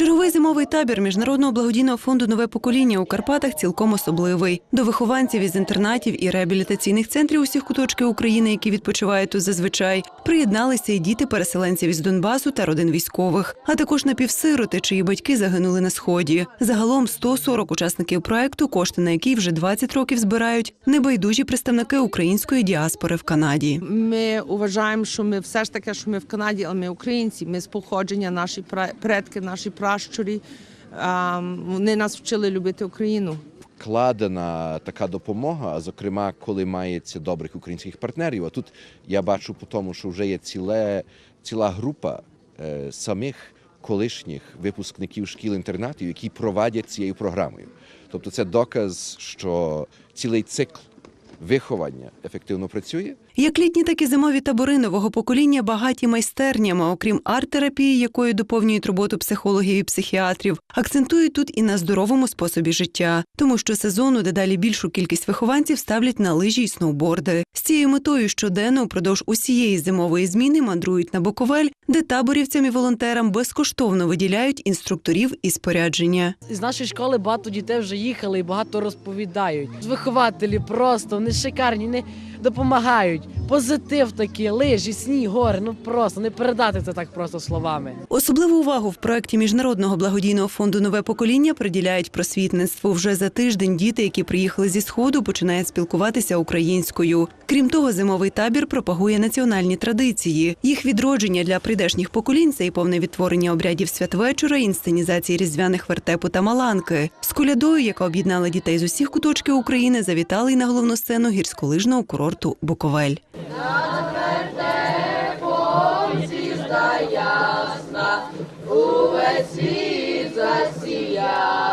Черговий зимовий табір міжнародного благодійного фонду Нове покоління у Карпатах цілком особливий. До вихованців із інтернатів і реабілітаційних центрів усіх куточків України, які відпочивають тут зазвичай, приєдналися і діти переселенців із Донбасу та родин військових, а також напівсироти, чиї батьки загинули на сході. Загалом 140 учасників проекту, кошти на який вже 20 років збирають небайдужі представники української діаспори в Канаді. Ми вважаємо, що ми все ж таки, що ми в Канаді, але ми українці. Ми з походження, наші предки, наші пращурі. Вони нас вчили любити Україну. Вкладена така допомога, зокрема, коли мається добрих українських партнерів. А тут я бачу по тому, що вже є ціле, ціла група е, самих колишніх випускників шкіл-інтернатів, які провадять цією програмою. Тобто це доказ, що цілий цикл виховання ефективно працює. Як літні, так і зимові табори нового покоління багаті майстернями, окрім арт-терапії, якою доповнюють роботу психологів і психіатрів, акцентують тут і на здоровому способі життя, тому що сезону дедалі більшу кількість вихованців ставлять на лижі й сноуборди. З цією метою щоденно впродовж усієї зимової зміни мандрують на Боковель, де таборівцям і волонтерам безкоштовно виділяють інструкторів і спорядження. З нашої школи багато дітей вже їхали і багато розповідають. Вихователі просто вони шикарні, вони допомагають. Позитив такий, лижі, сніг, гори. Ну просто не передати це так просто словами. Особливу увагу в проєкті міжнародного благодійного фонду Нове покоління приділяють просвітництву. Вже за тиждень діти, які приїхали зі сходу, починають спілкуватися українською. Крім того, зимовий табір пропагує національні традиції. Їх відродження для прийдешніх поколінь це і повне відтворення обрядів святвечора, інсценізації різдвяних вертепу та маланки. З колядою, яка об'єднала дітей з усіх куточків України, завітали й на головну сцену гірськолижного курорту Буковель. Увесь світ засія.